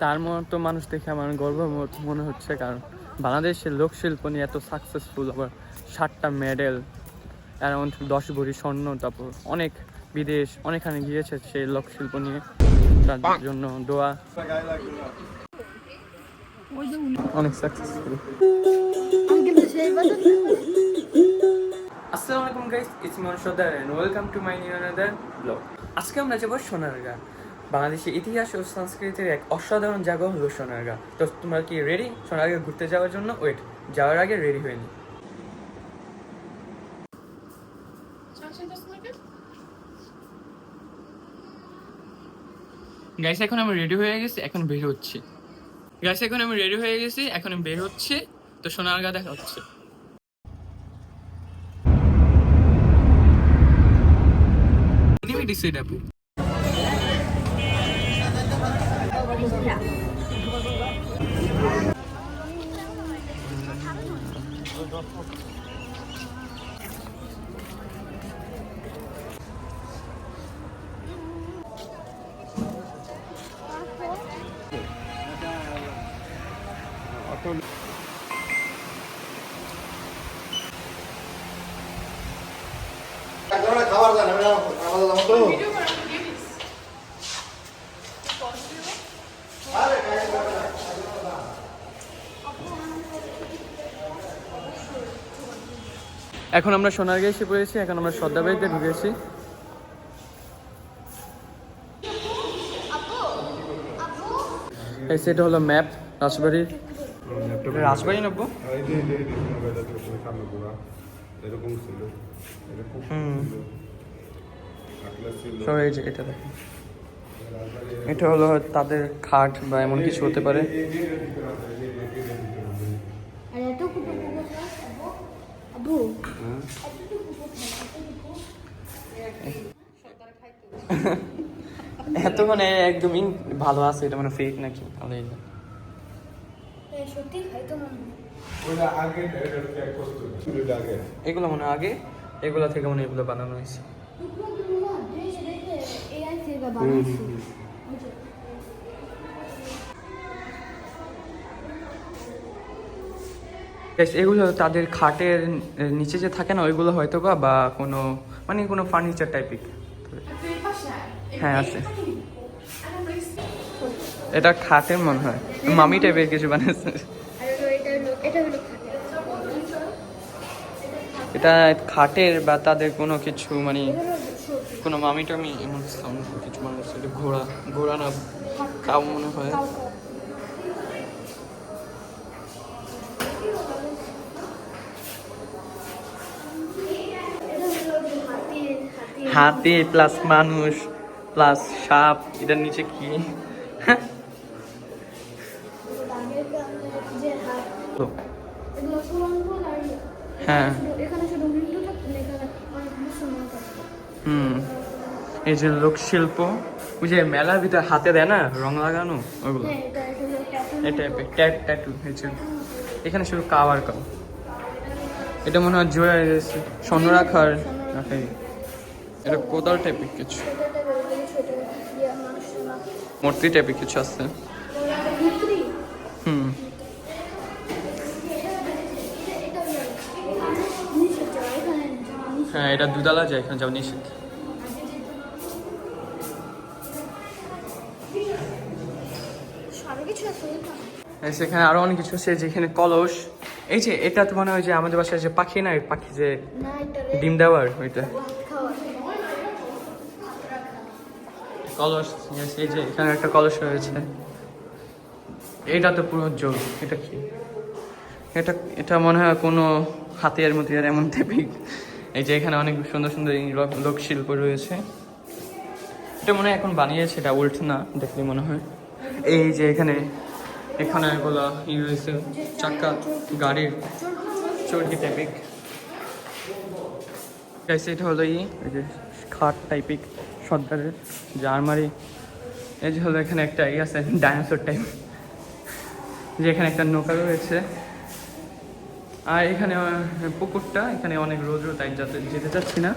তার মতো মানুষ দেখে আমার গর্ব মনে হচ্ছে কারণ বাংলাদেশের লোকশিল্প নিয়ে এত সাকসেসফুল আবার ষাটটা মেডেল অ্যারাউন্ড দশ ভরি স্বর্ণ তারপর অনেক বিদেশ অনেকখানে গিয়েছে সেই লোকশিল্প নিয়ে। তার জন্য দোয়া। অনেক সাকসেসফুল আসসালামু আলাইকুম guys it's me and welcome to my new another blog আজকে আমরা যাব সোনারগাঁ। বাংলাদেশের ইতিহাস ও সংস্কৃতির এক অসাধারণ জায়গা হলো সোনারগাঁ তো তোমরা কি রেডি সোনারগাঁ ঘুরতে যাওয়ার জন্য ওয়েট যাওয়ার আগে রেডি হয়ে নি। গাইস এখন আমি রেডি হয়ে গেছি, এখন বের হচ্ছি। গাইস এখন আমি রেডি হয়ে গেছি, এখন বের হচ্ছে, তো সোনারগাঁ দেখা হচ্ছে। Ini di এখন আমরা সোনারগাঁ এসে পড়েছি এখন আমরা সর্দাবাড়িতে ঢুকেছি। এই সেটা হলো ম্যাপ রাজবাড়ির। রাজবাড়ি নেব ছিল এরকম এই যে এটা দেখেন এটা হলো তাদের খাট বা এমন কিছু হতে পারে আবু এত মানে একদমই ভালো আছে এটা মানে ফেক নাকি? মনে এটা আগে। এগুলো মানে আগে এগুলো থেকে মানে এগুলো বানানো হয়েছে। এগুলো তাদের খাটের নিচে যে থাকে না, ওইগুলো হয়তো বা কোনো মানে কোনো ফার্নিচার টাইপিক হ্যাঁ আছে। এটা খাটের মনে হয়। মামি টাইপের কিছু বানিয়েছে এটা খাটের বা তাদের কোনো কিছু মানে কোনো মামি টামি এমন কিছু এটা ঘোড়া ঘোড়া না, কাউ মনে হয় কাউ এটা হলো হাতি হাতি প্লাস মানুষ প্লাস সাপ, এটার নিচে কি? হ্যাঁ। হুম, এই যে লোকশিল্প, ওই যে মেলার ভিতরে হাতে দেয় না, রং লাগানো ওগুলো এই টাইপের ট্যাট এখানে শুধু কাও আর কাও এটা মনে হয় জোয়া স্বর্ণ রাখার, রাখাই। এটা কোদাল টাইপের কিছু। মূর্তি টাইপের কিছু আছে। হুম। হ্যাঁ এটা দুদালা যায় এখানে যাও নিষেধ। সেখানে আরও অনেক কিছু আছে যেখানে কলস। এই যে এটা তো মনে হয় যে আমাদের বাসায় যে পাখি না পাখি যে ডিম দেওয়ার ওইটা। কলস এই যে এখানে একটা কলস রয়েছে। এটা তো পুরো জোর, এটা কি? এটা এটা মনে হয় কোনো হাতিয়ার মতিয়ার এমন টাইপের এই যে এখানে অনেক সুন্দর সুন্দর লোকশিল্প রয়েছে। এটা মনে হয় এখন বানিয়েছে, এটা উল্ট না, দেখলে মনে হয়। এই যে এখানে এখানে এগুলো ই রয়েছে চাক্কা গাড়ির চরকি টাইপিক এটা হলো ই খাট টাইপিক সর্দারের জার্মারি। এই যে হলো এখানে একটা ইয়ে আছে ডাইনোসর টাইপ যে এখানে একটা নৌকা রয়েছে। আর এখানে পুকুরটা, এখানে অনেক রোদ রোদ যাতে যেতে চাচ্ছি না।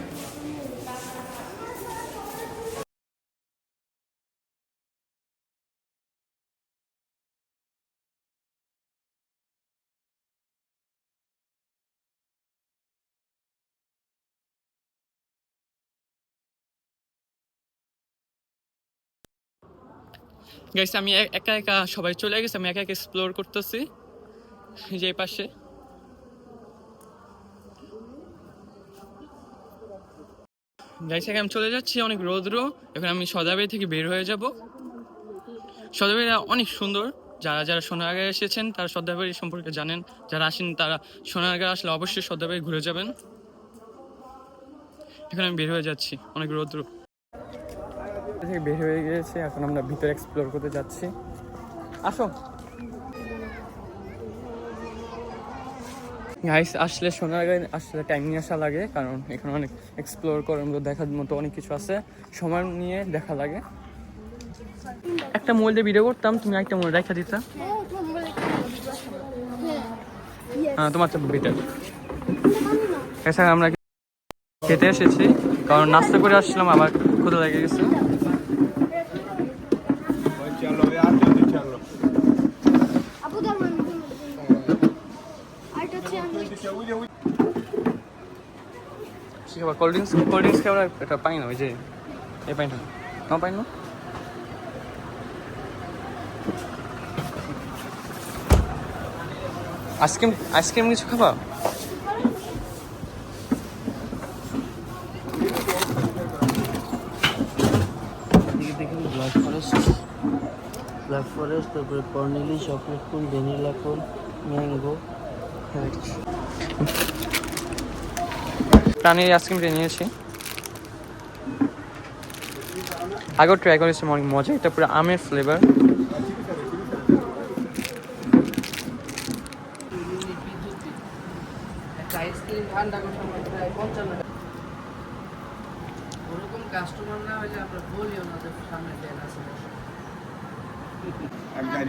গাইস আমি একা একা সবাই চলে গেছে, আমি একা একা এক্সপ্লোর করতেছি যে পাশে। এখন আমি চলে যাচ্ছি, অনেক রৌদ্র। এখন আমি সদাবাড়ি থেকে বের হয়ে যাব। সদাবাড়ি অনেক সুন্দর। যারা যারা সোনারগাঁয়ে এসেছেন, তারা সদাবাড়ি সম্পর্কে জানেন। যারা আসেন, তারা সোনারগাঁ আসলে অবশ্যই সদাবাড়ি ঘুরে যাবেন। এখন আমি বের হয়ে যাচ্ছি, অনেক রৌদ্র। থেকে বের হয়ে গিয়েছে, এখন আমরা ভিতরে এক্সপ্লোর করতে যাচ্ছি। আসো। গাইস আসলে সোনারগাঁয়ে আসলে টাইম নিয়ে আসা লাগে, কারণ এখানে অনেক এক্সপ্লোর করার মতো দেখার মতো অনেক কিছু আছে। সময় নিয়ে দেখা লাগে। একটা মোবাইল দিয়ে ভিডিও করতাম, তুমি একটা মোবাইল রেখা দিতা। হ্যাঁ তোমার তো বেটার এছাড়া আমরা খেতে এসেছি, কারণ নাস্তা করে আসছিলাম আবার ক্ষুদা লেগে গেছে ওই চলো আর জলদি চলো আপু দাও আমি আরেকটা হচ্ছে আমি কি খাবার কোল্ড ড্রিঙ্কস কোল্ড ড্রিঙ্কস খাবার এটা পাই না ওই যে এই পাই না। না পাই না? আইসক্রিম আইসক্রিম কিছু খাবা? ব্ল্যাক ফরেস্ট ব্ল্যাক ফরেস্ট তারপরে কর্নেলি chocolate cone vanilla cone mango প্রাণীর আইসক্রিমটা নিয়েছি। আগেও ট্রাই করেছি অনেক মজা এটা পুরো আমের ফ্লেভার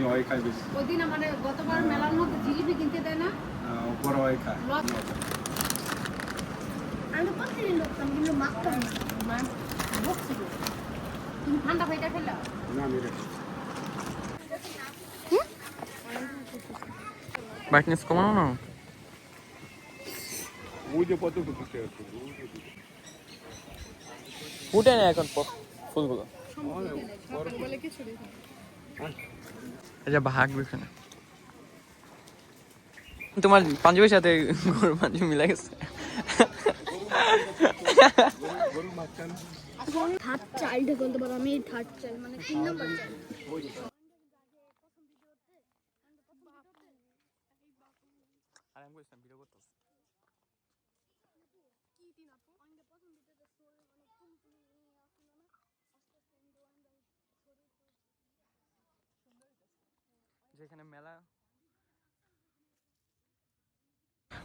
ওই ওই দিন মানে গতবার মেলার মধ্যে জিলিপি কিনতে দেয় না? উপর ওই খায় ব্রাইটনেস কমানো না ফুটে না এখন ফুলগুলো এই ভাগ এখানে তোমার পাঞ্জাবির সাথে গরু পাঞ্জাবি মিলে গেছে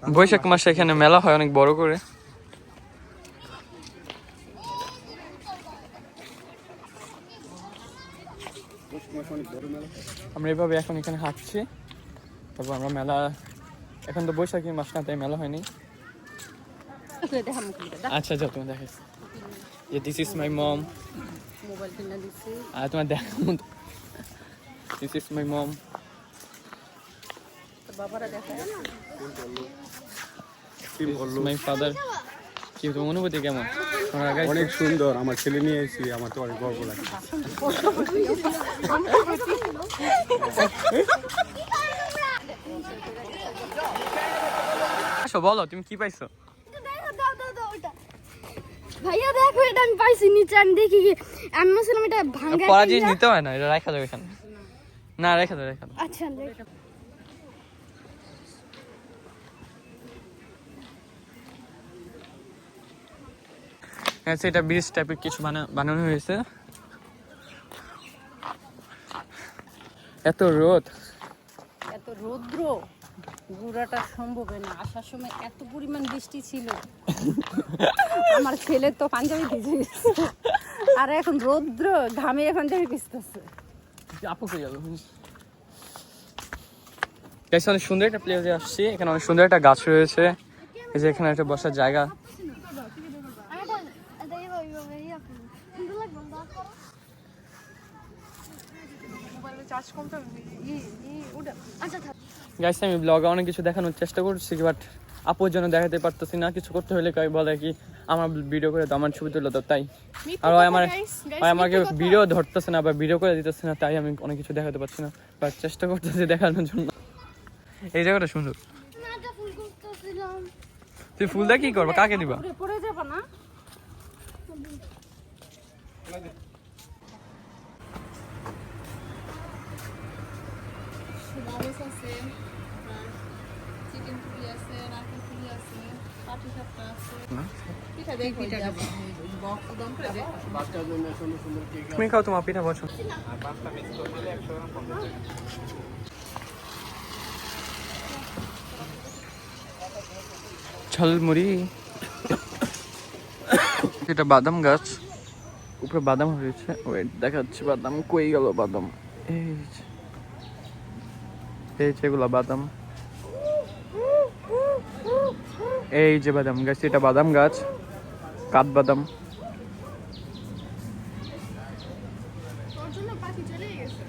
মানে বৈশাখ মাসে এখানে মেলা হয় অনেক বড় করে। আমরা এভাবে এখন এখানে হাঁটছি। তারপর আমরা মেলা এখন তো বৈশাখী মাস না তাই মেলা হয়নি। আচ্ছা যাও তুমি দেখাইছ যে দিস ইজ মাই মম আর তোমার দেখা দিস ইজ মাই মম বাবারা দেখা মাই ফাদার কি তোমার অনুভূতি কেমন? অনেক সুন্দর আমার ছেলে নিয়ে এসেছি আমার তো অনেক গর্ব লাগে আসো বলো তুমি কি পাইছো? দেখো দাও দাও দাও ওটা ভাইয়া দেখো এটা আমি পাইছি নিচে আমি দেখি কি আমি ভাবছিলাম এটা একটা জিনিস নিতে হয় না এটা রাখা যাবে এখানে। না রেখে দাও রেখে দাও। আচ্ছা আচ্ছা এটা ব্রিজ টাইপের কিছু বানা- বানানো হয়েছে। এত রোদ। এত রৌদ্র ঘোরাটা সম্ভব না। আসার সময় এত পরিমাণ বৃষ্টি ছিল। আমার ছেলে তো পাঞ্জাবি ভিজে গেছে। আর এখন রৌদ্র ঘামে এখন থেকে ভিজতেছে। আপু কে গেল অনেক সুন্দর একটা প্লেসে আসছি। এখানে অনেক সুন্দর একটা গাছ রয়েছে। এই যে এখানে একটা বসার জায়গা আমি এটা এটা এইভাবে এইভাবে ইয়া করব। সুন্দর লাগবে না দাও করো। আচ্ছা থাক গাইস আমি ব্লগে অনেক কিছু দেখানোর চেষ্টা করছি বাট আপুর জন্য দেখাতে পারতেছি না। কিছু করতে হলে কয় বলে কি আমার ভিডিও করে দাও আমার ছবি তুলে তো তাই। আর আমার ওই আমাকে ভিডিও ধরতেছে না বা ভিডিও করে দিতেছে না তাই আমি অনেক কিছু দেখাতে পারছি না বা চেষ্টা করতেছি দেখানোর জন্য। এই জায়গাটা সুন্দর। তুই ফুল দিয়ে কি করবা কাকে দিবা? পড়ে যাব না? আছে চিকেন পুরি আছে নারকেল পুরি আছে পাটি সাপটা আছে। পিঠা দেখো বক্স দম করে দেখো বাচ্চার জন্য সুন্দর সুন্দর কেক তুমি খাও তোমার পিঠা পছন্দ। ঝালমুড়ি। এটা বাদাম গাছ। উপরে বাদাম হয়েছে। ওয়েট দেখাচ্ছি বাদাম। কই গেল বাদাম? এই। এই যে এগুলা বাদাম। এই যে বাদাম গাছ এটা বাদাম গাছ কাঠ বাদাম। তোর জন্য পাখি চলে গেছে।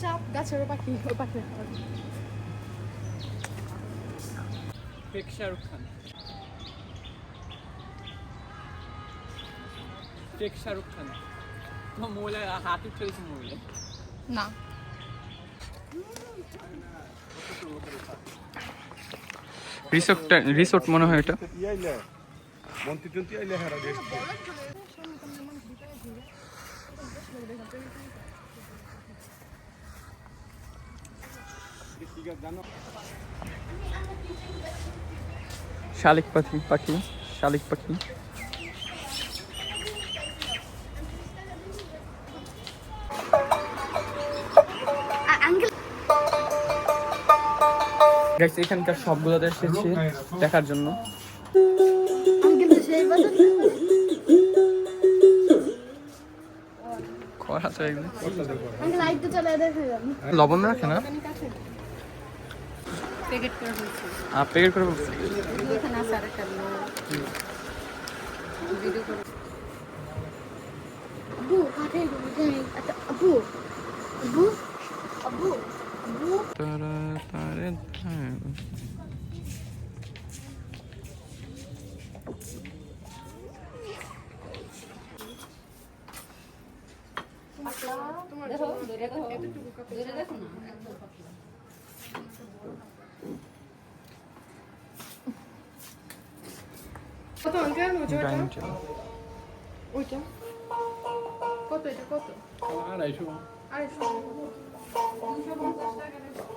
চাপ গাছের পাখি ও পাখি ফেক শাহরুখ খান। শাহরুখ খান। তোমার মোবাইলে হাত উঠে মোবাইলে না। রিসোর্ট মনে হয় এটা? শালিক পাখি পাখি শালিক পাখি। গাইস এখানকার সবগুলোতে এসেছি দেখার জন্য। লবণ রাখে না প্যাকেট করে বলছি। আর প্যাকেট করে বলছে। এখানে আছে আরেকটা ভিডিও করে আবু কাঠে আবু আবু আবু আবু। তারা তারে পাতলা। কত? আঙ্কেল ওইটা ওইটা কত এটা কত আড়াইশো। আড়াইশো। দুশো পঞ্চাশ টাকা।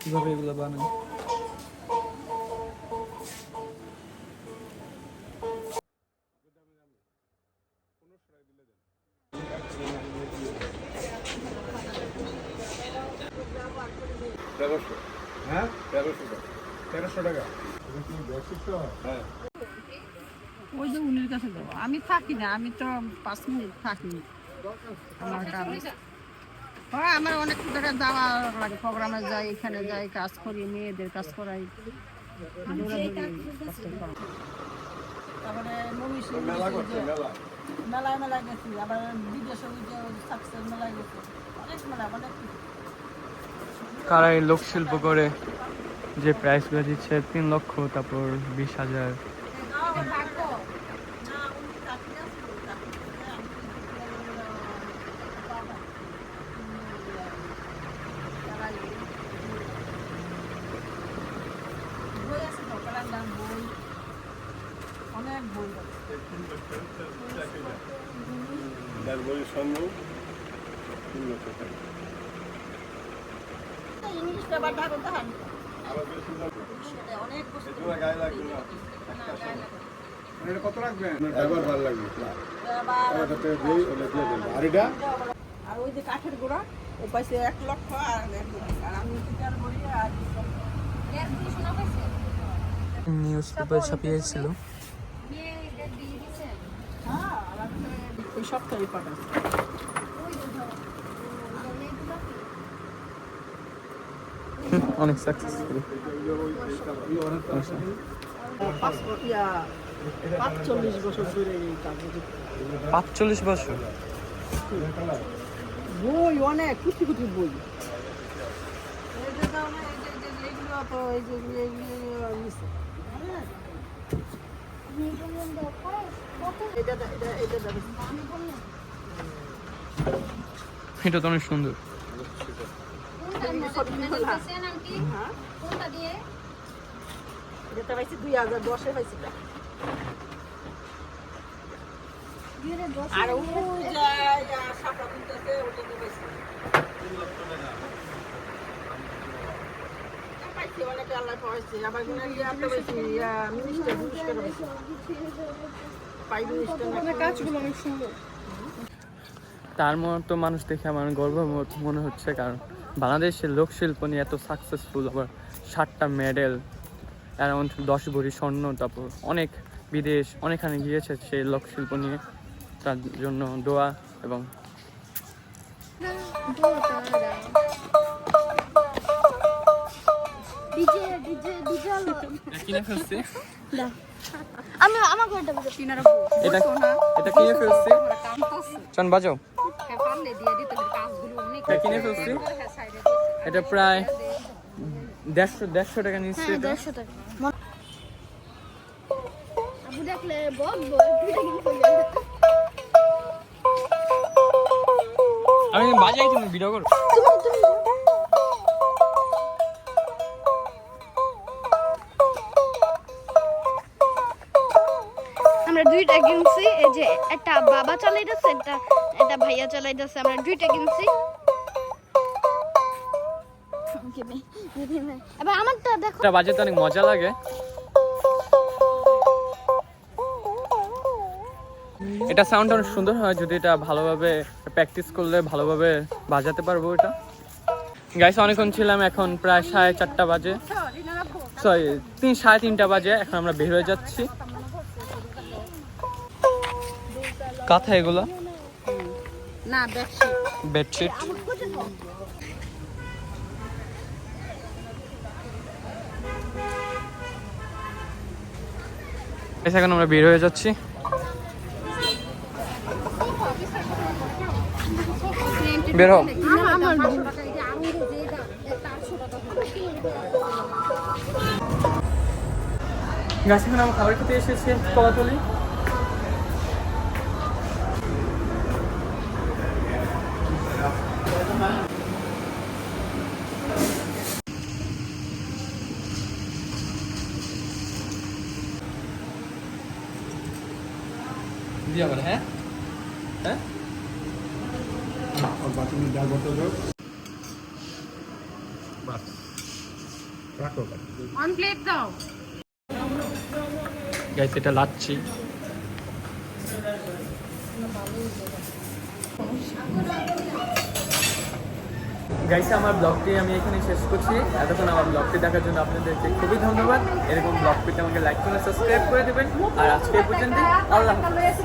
কীভাবে এগুলো বানায়। হ্যাঁ? তেরোশো টাকা। তেরোশো টাকা? হ্যাঁ। ওই যে উনির কাছে দেবো। আমি থাকি না আমি তো পাঁচ মিনিট থাকি। আমার কাজ। হ্যাঁ আমার অনেক জায়গায় যাওয়া লাগে। প্রোগ্রামে যাই এখানে যাই কাজ করি মেয়েদের কাজ করাই। তারপরে মেলায় মেলায় গেছি আবার বিদেশে সাকসেস মেলায় গেছি। অনেক মেলা অনেক কারা এই লোক শিল্প করে যে প্রাইসগুলো দিচ্ছে তিন লক্ষ তারপর বিশ হাজার বই আছে তো কালার বই অনেক বই তার বই স্বর্ণ তিন লক্ষ টাকা ইংলিশটা আবার ঢাকা তাহান আরও বেশি লাগবে অনেক বস্তু এগুলো গায়ে লাগবে না এটা কত রাখবেন একবার ভালো লাগবে আর এটা? আর ওই যে কাঠের গোড়া ও এক লক্ষ আর আমি নিউজ পেপার ছাপিয়েছিল ওই সপ্তাহে পাঠাচ্ছে। অনেক সাকসেসফুল পাসপোর্ট ইয়া পাঁচচল্লিশ বছর বই অনেক কুচি কুচি বই। এটা তো অনেক সুন্দর। পাইছি দুই হাজার দশে পাইছি আর ও যায় সাপড়া কিনতেছে ওটা দিয়ে পাইছি পাইছি অনেকে আল্লাহ পাইছি আবার কিনা আপনি পাইছি মিনিস্টার পুরস্কার পাই মিনিস্টার কাজগুলো অনেক সুন্দর। তার মতো মানুষ দেখে আমার গর্ব মনে হচ্ছে কারণ বাংলাদেশের লোকশিল্প নিয়ে এত সাকসেসফুল আবার ষাটটা মেডেল অ্যারাউন্ড দশ ভরি স্বর্ণ তারপর অনেক বিদেশ অনেকখানে গিয়েছে সেই লোকশিল্প নিয়ে। তার জন্য দোয়া এবং বুঝে। এটা এটা কিনে ফেলছি। টানতাছে চন আমি বাজাই তুমি ভিডিও করো তুমি তুমি আমরা দুইটা কিনছি এই যে একটা বাবা চালাইতেছে একটা একটা ভাইয়া চালাইতেছে আমরা দুইটা কিনছি। এবার আমারটা দেখো। এটা বাজাতে অনেক মজা লাগে। এটা সাউন্ড অনেক সুন্দর হয় যদি এটা ভালোভাবে প্র্যাকটিস করলে ভালোভাবে বাজাতে পারব এটা। গাইস অনেকক্ষণ ছিলাম এখন প্রায় সাড়ে চারটা বাজে। সরি তিন সাড়ে তিনটা বাজে এখন আমরা বের হয়ে যাচ্ছি। কাঁথা এগুলো? না বেডশিট বেডশিট এখন আমরা বের হয়ে যাচ্ছি। বের এখন আমরা খাবার খেতে এসেছি কলাতলি। দিয়া হ্যাঁ? হ্যাঁ? আর বাকি যা করতে দাও বাস রাখো অন প্লেট দাও গাইস এটা লাচ্ছি গাইস আমার ব্লগটি আমি এখানে শেষ করছি এতক্ষণ আমার ব্লগটি দেখার জন্য আপনাদেরকে খুবই ধন্যবাদ এরকম ব্লগ পেতে আমাকে লাইক করে সাবস্ক্রাইব করে দেবেন আর আজকে এই পর্যন্ত আল্লাহ হাফেজ।